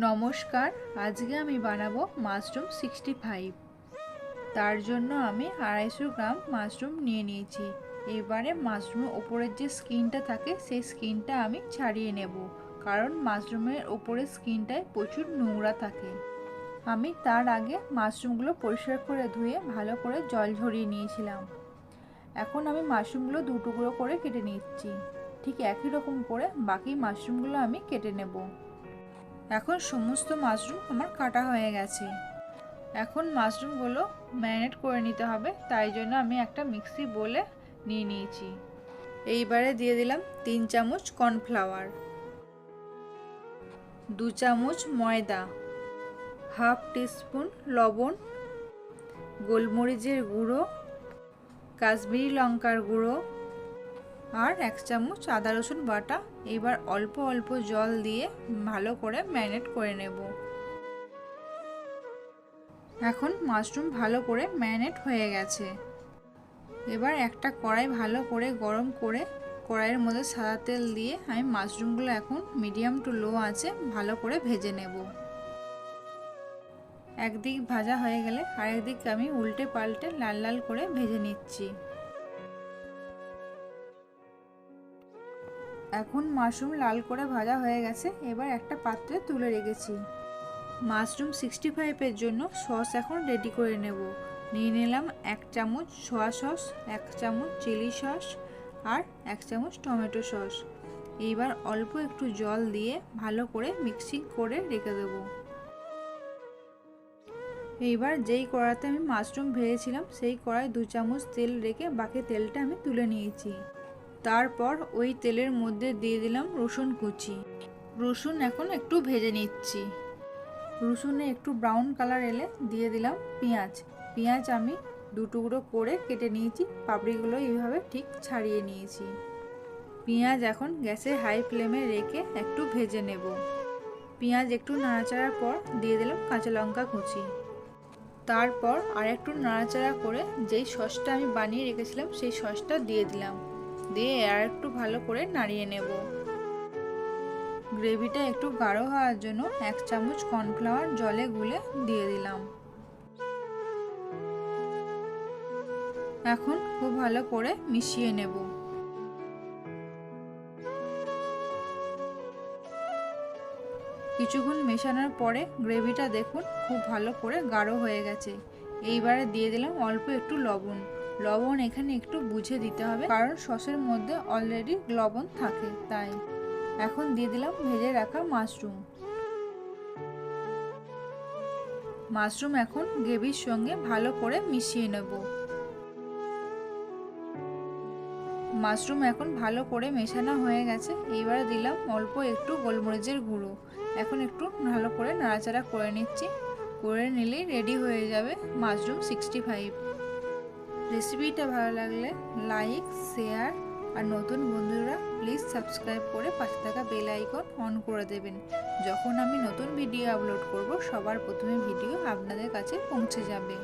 নমস্কার, আজকে আমি বানাবো মাশরুম সিক্সটি ফাইভ তার জন্য আমি আড়াইশো গ্রাম মাশরুম নিয়ে নিয়েছি। এবারে মাশরুমের ওপরের যে স্কিনটা থাকে, সেই স্কিনটা আমি ছাড়িয়ে নেব। কারণ মাশরুমের ওপরের স্কিনটায় প্রচুর নোংরা থাকে। আমি তার আগে মাশরুমগুলো পরিষ্কার করে ধুয়ে ভালো করে জল ঝরিয়ে নিয়েছিলাম। এখন আমি মাশরুমগুলো দু টুকরো করে কেটে নিচ্ছি। ঠিক একই রকম করে বাকি মাশরুমগুলো আমি কেটে নেব। এখন সমস্ত মাশরুম আমার কাটা হয়ে গেছে। এখন মাশরুমগুলো ম্যারিনেট করে নিতে হবে, তাই জন্য আমি একটা মিক্সি বলে নিয়ে নিয়েছি। এইবারে দিয়ে দিলাম তিন চামচ কর্নফ্লাওয়ার, দু চামচ ময়দা, হাফ টিস্পুন লবণ, গোলমরিচের গুঁড়ো, কাশ্মীরি লঙ্কার গুঁড়ো আর এক চামচ আদা রসুন বাটা। এবার অল্প অল্প জল দিয়ে ভালো করে ম্যারিনেট করে নেব। এখন মাশরুম ভালো করে ম্যারিনেট হয়ে গেছে। এবার একটা কড়াই ভালো করে গরম করে কড়াইয়ের মধ্যে সাদা তেল দিয়ে আমি মাশরুমগুলো এখন মিডিয়াম টু লো আছে ভালো করে ভেজে নেব। একদিক ভাজা হয়ে গেলে আরেকদিক আমি উল্টে পাল্টে লাল লাল করে ভেজে নিচ্ছি। এখন মাশরুম লাল করে ভাজা হয়ে গেছে, এবার একটা পাত্রে তুলে রেখেছি। মাশরুম সিক্সটি ফাইভের জন্য সস এখন রেডি করে নেব। নিয়ে নিলাম এক চামচ সোয়া সস এক চামচ চিলি সস আর এক চামচ টমেটো সস এইবার অল্প একটু জল দিয়ে ভালো করে মিক্সিং করে রেখে দেবো। এইবার যেই কড়াতে আমি মাশরুম ভেজেছিলাম, সেই কড়াই দু চামচ তেল রেখে বাকি তেলটা আমি তুলে নিয়েছি। তারপর ওই তেলের মধ্যে দিয়ে দিলাম রসুন কুচি। রসুন এখন একটু ভেজে নিচ্ছি। রসুনে একটু ব্রাউন কালার এলে দিয়ে দিলাম পেঁয়াজ। পেঁয়াজ আমি দু টুকরো করে কেটে নিয়েছি, পাপড়িগুলো এইভাবে ঠিক ছাড়িয়ে নিয়েছি। পেঁয়াজ এখন গ্যাসে হাই ফ্লেমে রেখে একটু ভেজে নেব। পেঁয়াজ একটু নাড়াচাড়ার পর দিয়ে দিলাম কাঁচা লঙ্কা কুচি। তারপর আর একটু নাড়াচাড়া করে যেই সসটা আমি বানিয়ে রেখেছিলাম, সেই সসটা দিয়ে দিলাম। দিয়ে আর একটু ভালো করে নাড়িয়ে নেব। গ্রেভিটা একটু গাঢ় হওয়ার জন্য এক চামচ কর্নফ্লাওয়ার জলে গুলে দিয়ে দিলাম। এখন খুব ভালো করে মিশিয়ে নেব। কিছুক্ষণ মেশানোর পরে গ্রেভিটা দেখুন খুব ভালো করে গাঢ় হয়ে গেছে। এইবারে দিয়ে দিলাম অল্প একটু লবণ। লবণ এখানে একটু বুঝে দিতে হবে, কারণ সসের মধ্যে অলরেডি লবণ থাকে, তাই। এখন দিয়ে দিলাম ভেজে রাখা মাশরুম। মাশরুম এখন গ্রেভির সঙ্গে ভালো করে মিশিয়ে নেব। মাশরুম এখন ভালো করে মেশানো হয়ে গেছে, এইবারে দিলাম অল্প একটু গোলমরিচের গুঁড়ো। এখন একটু ভালো করে নাড়াচাড়া করে নিচ্ছি, করে নিলেই রেডি হয়ে যাবে মাশরুম সিক্সটি ফাইভ রেসিপিটা ভালো লাগলে লাইক, শেয়ার আর নতুন বন্ধুরা প্লিজ সাবস্ক্রাইব করে পাশে থাকা বেল আইকন অন করে দেবেন। যখন আমি নতুন ভিডিও আপলোড করব, সবার প্রথমে ভিডিও আপনাদের কাছে পৌঁছে যাবে।